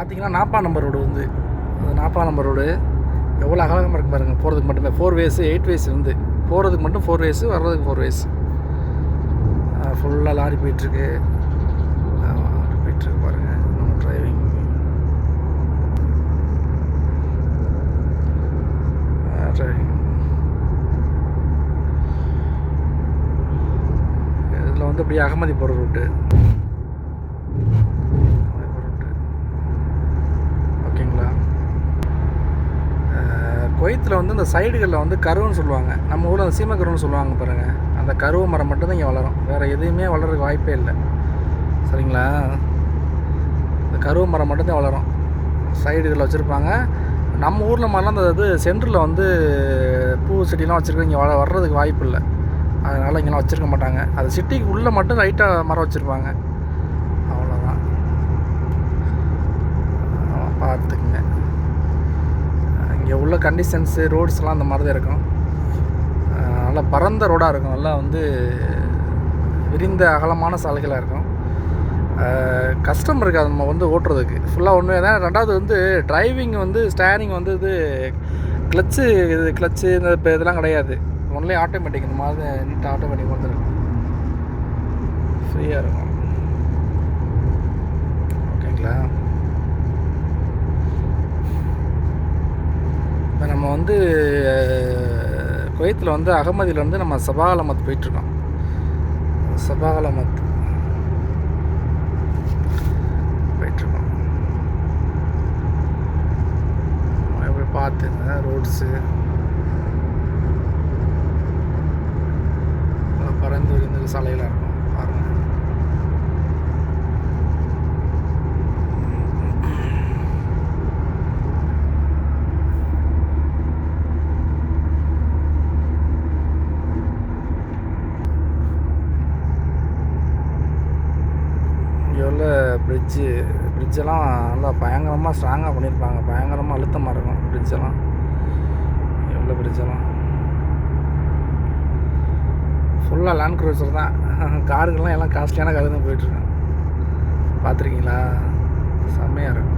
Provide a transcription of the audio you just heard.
பார்த்தீங்கன்னா Nabha number road வந்து. அந்த நாப்பா நம்பர் ரோடு. எவ்வளோ அகலகமாக இருக்கு பாருங்கள் போகிறதுக்கு மட்டுமே. ஃபோர் வேஸு எயிட் வேஸ் வந்து போகிறதுக்கு மட்டும் ஃபோர் வேஸு வர்றதுக்கு ஃபோர் வேஸ் ஃபுல்லாக லாரி போயிட்டுருக்கு. போயிட்டுருக்கு பாருங்கள் நம்ம டிரைவிங் டிரைவிங் இதில் வந்து அப்படியே அகமதி போகிற ரூட்டு ஓகேங்களா குவைத்தில் வந்து இந்த சைடுகளில் வந்து கருவுன்னு சொல்லுவாங்க. நம்ம ஊரில் அந்த சீம கருவுன்னு சொல்லுவாங்க பாருங்கள் அந்த கருவு மரம் மட்டும்தான் இங்கே வளரும். வேறு எதுவுமே வளர்றதுக்கு வாய்ப்பே இல்லை. சரிங்களா? இந்த கருவு மரம் மட்டும்தான் வளரும். சைடுகளில் வச்சுருப்பாங்க. நம்ம ஊரில் மாதிரிலாம் அந்த இது சென்டரில் வந்து பூ செடிலாம் வச்சுருக்க இங்கே வள வர்றதுக்கு வாய்ப்பு இல்லை. அதனால் இங்கெல்லாம் வச்சுருக்க மாட்டாங்க. அது சிட்டிக்கு உள்ளே மட்டும் லைட்டாக மரம் வச்சுருப்பாங்க அவ்வளோதான் பார்த்துக்குங்க இங்கே உள்ள கண்டிஷன்ஸு ரோட்ஸ்லாம் அந்த மாதிரி தான் இருக்கும் நல்லா பரந்த ரோடாக இருக்கும். நல்லா வந்து விரிந்த அகலமான சாலைகளாக இருக்கும். கஷ்டம் இருக்காது நம்ம வந்து ஓட்டுறதுக்கு. ஃபுல்லாக ஒன்று தான் ரெண்டாவது வந்து டிரைவிங் வந்து ஸ்டேரிங் வந்து இது கிளச்சு இது கிளச்சு இந்த இப்போ இதெல்லாம் கிடையாது. ஒன்லி ஆட்டோமேட்டிக் இந்த மாதிரி நீட்டாக ஆட்டோமேட்டிக் வந்துருக்கும் ஃப்ரீயாக இருக்கும். ஓகேங்களா இப்போ நம்ம வந்து குவைத்தில் வந்து அகமதியில் வந்து நம்ம சபாகலமத் போயிட்டுருக்கோம். சபாகலமத் போயிட்டுருக்கோம். எப்படி பார்த்துங்க ரோட்ஸு பறந்து விழுந்து சாலையில் இருக்கும். பாருங்கள் இங்கே உள்ள பிரிட்ஜு பிரிட்ஜெல்லாம் நல்லா பயங்கரமாக ஸ்ட்ராங்காக பண்ணியிருப்பாங்க பயங்கரமாக அழுத்தமாக இருக்கும் பிரிட்ஜெல்லாம் எவ்வளோ பிரிட்ஜெல்லாம் ஃபுல்லாக லேண்ட் க்ரூசர் தான். காருக்கெல்லாம் எல்லாம் காஸ்ட்லியான காரு தான் போயிட்டுருக்கேன் பார்த்துருக்கீங்களா? செம்மையாக இருக்கும்.